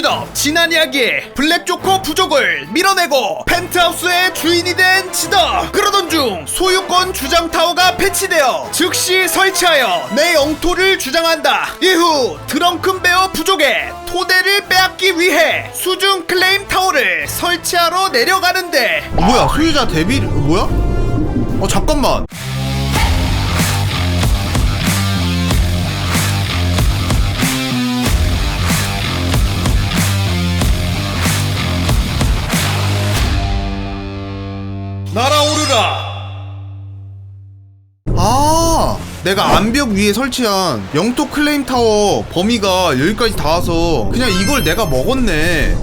셋업 지난 이야기에 블랙조커 부족을 밀어내고 펜트하우스의 주인이 된 지더. 그러던 중 소유권 주장 타워가 배치되어 즉시 설치하여 내 영토를 주장한다. 이후 드렁큰 베어 부족의 토대를 빼앗기 위해 수중 클레임 타워를 설치하러 내려가는데. 어, 뭐야 소유자 어, 뭐야? 어 잠깐만 날아오르라. 아 내가 암벽 위에 설치한 영토 클레임 타워 범위가 여기까지 닿아서 그냥 이걸 내가 먹었네.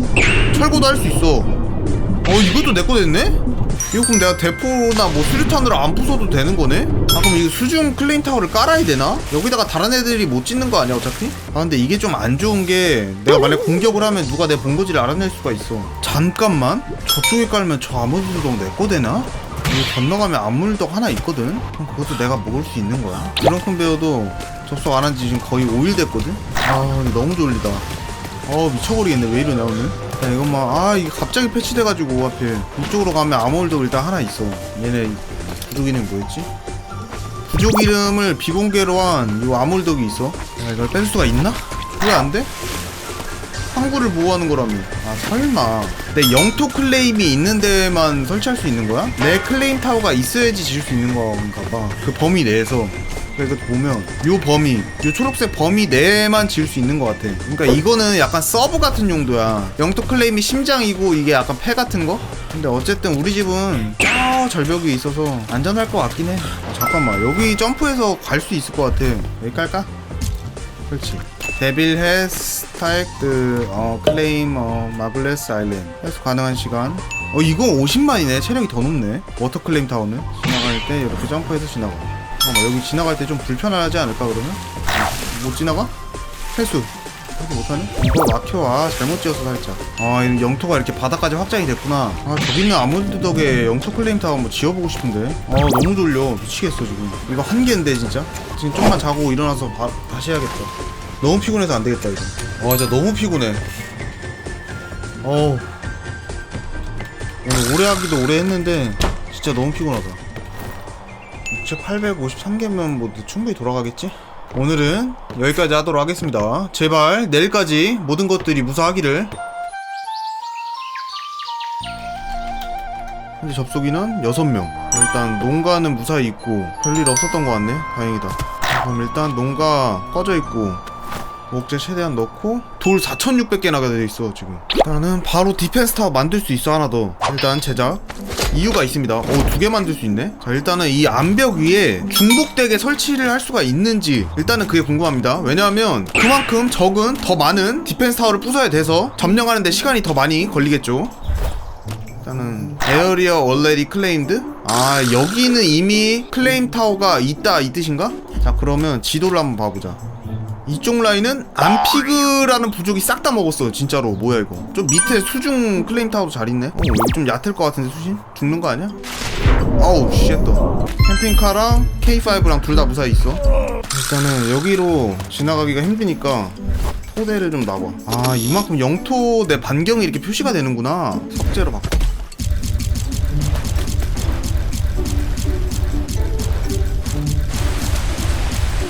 철거도 할 수 있어. 어 이것도 내 거 됐네? 이거 그럼 내가 대포나 뭐 수류탄으로 안 부숴도 되는 거네? 아 그럼 이거 수중 클레임 타워를 깔아야 되나? 여기다가 다른 애들이 못 짓는 거 아니야 어차피? 아 근데 이게 좀 안 좋은 게 내가 만약 공격을 하면 누가 내 본거지를 알아낼 수가 있어 잠깐만 저쪽에 깔면 저 암흑불동 내 거 되나? 여기 건너가면 암물덕 하나 있거든? 그럼 그것도 내가 먹을 수 있는 거야 드렁큰 베어도 접속 안 한 지 지금 거의 5일 됐거든? 아 너무 졸리다 어 미쳐버리겠네 왜 이러냐 오늘 야 이것만 아 이게 갑자기 패치돼가지고 앞에 이쪽으로 가면 암홀도 일단 하나 있어 얘네 부족 이름이 뭐였지? 부족 이름을 비공개로 한요 암홀덕이 있어 야 이걸 뺄 수가 있나? 왜 안 돼? 항구를 보호하는 거라며 아 설마 내 영토 클레임이 있는 데만 설치할 수 있는 거야? 내 클레임 타워가 있어야지 지을 수 있는 건가 봐그 범위 내에서 이거 보면 요 범위 요 초록색 범위 내에만 지을 수 있는 것 같아. 그러니까 이거는 약간 서브 같은 용도야. 영토 클레임이 심장이고 이게 약간 폐 같은 거? 근데 어쨌든 우리 집은 저 절벽이 있어서 안전할 것 같긴 해. 아, 잠깐만 여기 점프해서 갈 수 있을 것 같아. 여기 깔까? 그렇지. 데빌 헤스 타액드 어 클레임 어 마블레스 아일랜드. 해서 가능한 시간. 어 이거 50만이네. 체력이 더 높네. 워터 클레임 타워는? 지나갈 때 이렇게 점프해서 지나가 잠깐만 여기 지나갈 때 좀 불편하지 않을까 그러면? 못 지나가? 회수 이렇게 못하네? 이거 막혀 아 잘못 지어서 살짝. 아이 영토가 이렇게 바닥까지 확장이 됐구나. 아 저기 있는 아몬드 덕에 영토 클레임 타워 한번 지어보고 싶은데. 아 너무 졸려. 미치겠어 지금. 이거 한 개인데 진짜? 지금 좀만 자고 일어나서 바, 다시 해야겠다. 너무 피곤해서 안 되겠다 이거. 와 진짜 너무 피곤해. 어우. 오늘 오래 하기도 오래 했는데 진짜 너무 피곤하다 6853개면 뭐 충분히 돌아가겠지? 오늘은 여기까지 하도록 하겠습니다. 제발 내일까지 모든 것들이 무사하기를. 현재 접속인은 6명. 일단 농가는 무사히 있고 별일 없었던 것 같네. 다행이다. 그럼 일단 농가 꺼져 있고 목재 최대한 넣고 돌 4,600개나 되어 있어 지금. 일단은 바로 디펜스 타워 만들 수 있어 하나 더. 일단 제작. 이유가 있습니다. 오, 두개 만들 수 있네. 자, 일단은 이 암벽 위에 중복되게 설치를 할 수가 있는지 일단은 그게 궁금합니다. 왜냐하면 그만큼 적은 더 많은 디펜스 타워를 부숴야 돼서 점령하는데 시간이 더 많이 걸리겠죠. 일단은 에어리어 얼레디 클레임드? 아 여기는 이미 클레임 타워가 있다 이 뜻인가? 자 그러면 지도를 한번 봐보자. 이쪽 라인은 암피그라는 부족이 싹 다 먹었어 진짜로. 뭐야 이거. 좀 밑에 수중 클레임 타워도 잘 있네. 어 여기 좀 얕을 것 같은데 수신? 죽는 거 아니야? 어우 쉣더 캠핑카랑 K5랑 둘 다 무사히 있어. 일단은 여기로 지나가기가 힘드니까 토대를 좀 놔봐. 아 이만큼 영토 내 반경이 이렇게 표시가 되는구나. 석재로 바꿔.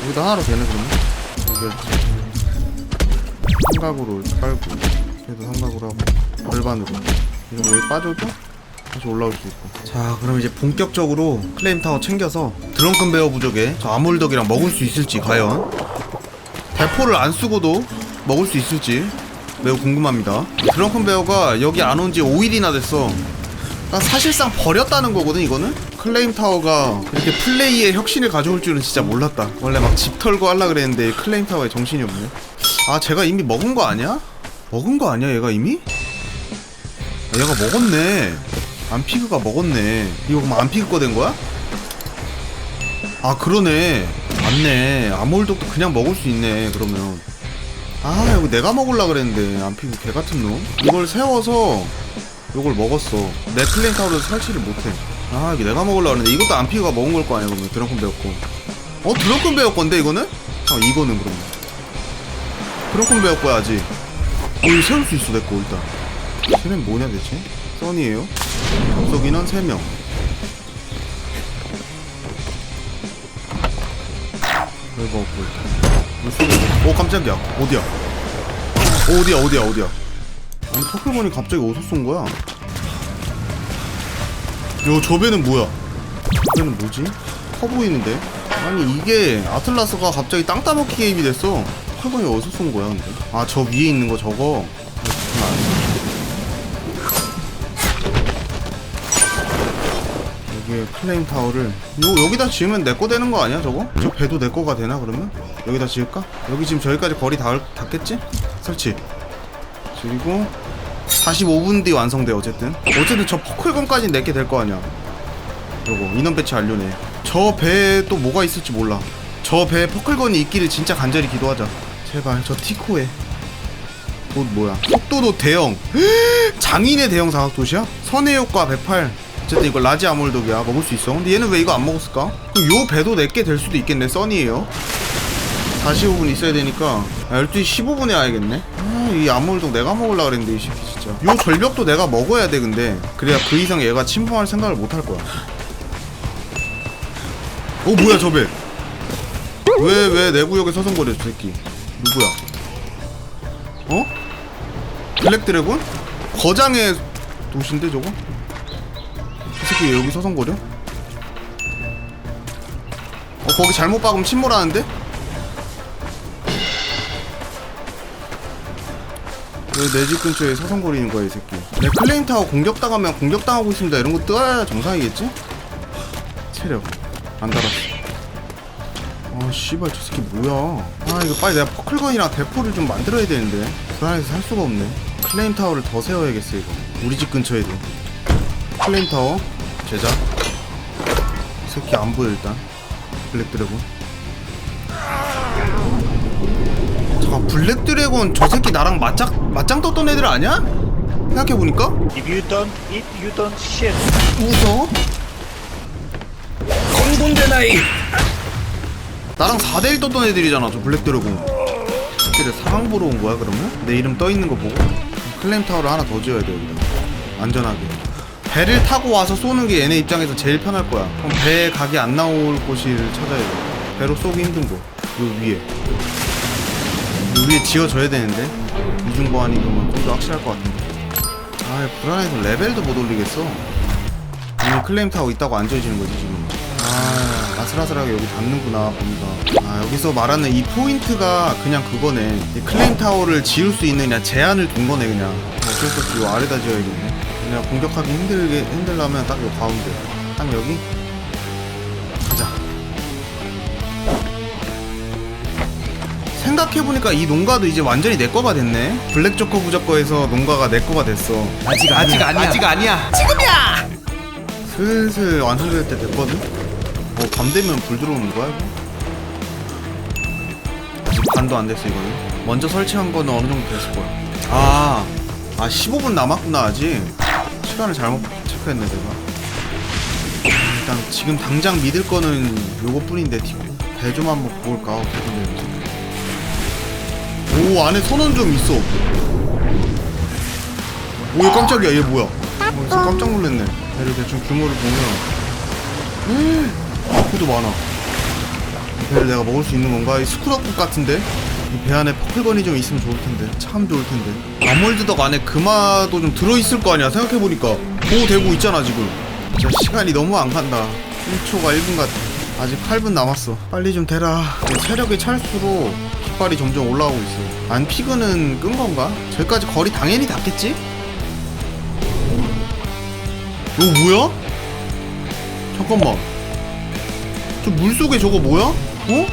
여기다 하나로 되네 그러면 여기를 삼각으로 깔고 그래도 삼각으로 하고 절반으로 이러면 여기 빠져도 다시 올라올 수 있고. 자 그럼 이제 본격적으로 클레임 타워 챙겨서 드렁큰 베어 부족에 저 아몰덕이랑 먹을 수 있을지 과연 대포를 안 쓰고도 먹을 수 있을지 매우 궁금합니다. 드렁큰 베어가 여기 안 온 지 5일이나 됐어. 난 사실상 버렸다는 거거든 이거는 클레임 타워가 이렇게 플레이에 혁신을 가져올 줄은 진짜 몰랐다. 원래 막 집 털고 하려 그랬는데 클레임 타워에 정신이 없네. 아 제가 이미 먹은 거 아니야? 먹은 거 아니야 얘가 이미? 아, 얘가 먹었네. 안피그가 먹었네. 이거 그럼 안피그 거 된 거야? 아 그러네. 맞네. 아몰독도 그냥 먹을 수 있네 그러면. 아 이거 내가 먹을라 그랬는데 안피그 개같은 놈. 이걸 세워서 이걸 먹었어. 내 클레임 타워를 설치를 못해 아 이게 내가 먹으려고 했는데 이것도 안피그가 먹은 걸 거 아니야 그러면? 드렁큰 베었고. 어 드렁큰 베어 건데 이거는? 아 이거는 그러면. 드렁큰 거야 아직 여기 세울 수 있어 내거 일단. 쟤는 뭐냐 대체? 써니에요? 접속 인원 3명. 별거 없고 일단 물속에 오 깜짝이야. 어디야? 어, 어디야 어디야 어디야? 아니 포켓몬이 갑자기 어디서 쏜 거야 요저 배는 뭐야 저 배는 뭐지? 커 보이는데? 아니 이게 아틀라스가 갑자기 땅 따먹기 게임이 됐어 포켓몬이 어디서 쏜 거야 근데 아 저 위에 있는 거 저거. 여기에 플레임 타워를 요 여기다 지으면 내 거 되는 거 아니야 저거? 저 배도 내 거가 되나 그러면? 여기다 지을까? 여기 지금 저기까지 거리 닿을, 닿겠지? 설치 그리고 45분 뒤 완성돼 어쨌든. 어쨌든 저 포클건까지 내게 될 거 아니야. 요거 인원 배치 완료네 저 배에 또 뭐가 있을지 몰라. 저 배에 포클건이 있기를 진짜 간절히 기도하자. 제발 저 티코에. 곧 뭐야? 속도도 대형. 장인의 대형 사각도시야? 선해효과 108 어쨌든 이거 라지 아몰독이야 먹을 수 있어. 근데 얘는 왜 이거 안 먹었을까? 요 배도 내게 될 수도 있겠네. 써니에요. 45분 있어야 되니까. 12시 15분에 와야겠네. 아, 이 아몰독 내가 먹으려 그랬는데 이 새끼 진짜 요 절벽도 내가 먹어야 돼 근데 그래야 그 이상 얘가 침범할 생각을 못 할 거야 어 뭐야 저 배? 왜 왜 내 구역에 서성거려 저 새끼 누구야? 어? 블랙 드래곤? 거장의 도시인데 저거? 저 새끼 왜 여기 서성거려? 어 거기 잘못 박으면 침몰하는데? 내 집 근처에 서성거리는 거야 이 새끼? 내 클레임 타워 공격당하면 공격당하고 있습니다. 이런 거 떠야 정상이겠지? 체력. 안 달았어. 아 씨발 저 새끼 뭐야? 아 이거 빨리 내가 퍼클건이랑 대포를 좀 만들어야 되는데. 불안해서 살 수가 없네. 클레임 타워를 더 세워야겠어 이거. 우리 집 근처에도. 클레임 타워? 제작? 이 새끼 안 보여 일단. 블랙 드래곤 블랙 드래곤 저 새끼 나랑 맞짱 맞짱 떴던 애들 아니야? 생각해 보니까? If you don't eat, you don't shit. 웃어? 공군대 나이. 나랑 4대1 떴던 애들이잖아 저 블랙 드래곤. 새끼들 사랑 보러 온 거야 그러면? 내 이름 떠 있는 거 보고? 클레임 타워를 하나 더 지어야 돼 여기다 안전하게. 배를 타고 와서 쏘는 게 얘네 입장에서 제일 편할 거야. 그럼 배에 각이 안 나올 곳을 찾아야 돼. 배로 쏘기 힘든 곳 요 위에 요 위에 지어줘야 되는데. 이중보안이 그러면 좀 더 확실할 것 같은데. 아 불안해서 레벨도 못 올리겠어. 이미 클레임 타워 있다고 안 지어지는 거지 지금. 아 아슬아슬하게 여기 닿는구나 보니까. 아 여기서 말하는 이 포인트가 그냥 그거네. 이 클레임 타워를 지을 수 있는 그냥 제한을 둔 거네 그냥. 어쩔 수 없이 요 아래다 지어야겠네. 그냥 공격하기 힘들게 힘들려면 딱 요 가운데. 딱 여기 생각해보니까 이 농가도 이제 완전히 내 거가 됐네 블랙 조커 부적거에서 농가가 내 거가 됐어 아직 아직 아니야 아직 아니야 슬슬 완성될 때 됐거든? 어, 밤 되면 불 들어오는 거야, 이거? 아직 반도 안 됐어, 이거는. 먼저 설치한 거는 어느 정도 됐을 거야. 아, 아, 15분 남았구나, 아직. 시간을 잘못 체크했네, 내가. 일단, 지금 당장 믿을 거는 요거뿐인데, 배좀 한번 볼까, 어떻게 되는지. 오, 안에 선원 좀 있어. 오, 얘 깜짝이야, 얘 뭐야? 어, 진짜 깜짝 놀랐네. 배를 대충 규모를 보면. 스쿠도 많아. 이 배를 내가 먹을 수 있는 건가? 이 스쿠더국 같은데? 이 배 안에 퍼클건이 좀 있으면 좋을 텐데. 참 좋을 텐데. 아몰드덕 안에 금화도 좀 들어있을 거 아니야? 생각해보니까. 보호되고 있잖아, 지금. 진짜 시간이 너무 안 간다. 1초가 1분 같아. 아직 8분 남았어. 빨리 좀. 내 체력이 찰수록 깃발이 점점 올라오고 있어. 안 피그는 끈 건가? 저기까지 거리 당연히 닿겠지? 이거 뭐야? 잠깐만. 저 물속에 저거 뭐야? 어?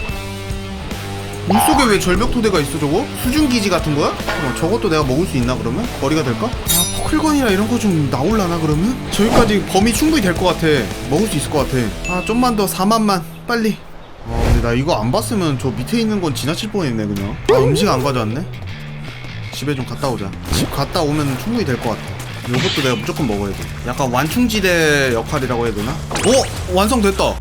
물속에 왜 절벽 토대가 있어 저거? 수중 기지 같은 거야? 어, 저것도 내가 먹을 수 있나 그러면? 거리가 될까? 아 퍼클건이나 이런 거 좀 나올라나 그러면? 저기까지 범위 충분히 될 것 같아 먹을 수 있을 것 같아 아 좀만 더 4만만 빨리 아 근데 나 이거 안 봤으면 저 밑에 있는 건 지나칠 뻔했네 그냥 아 음식 안 가져왔네? 집에 좀 갔다 오자 집 갔다 오면 충분히 될 것 같아 이것도 내가 무조건 먹어야 돼 약간 완충지대 역할이라고 해야 되나? 어? 완성됐다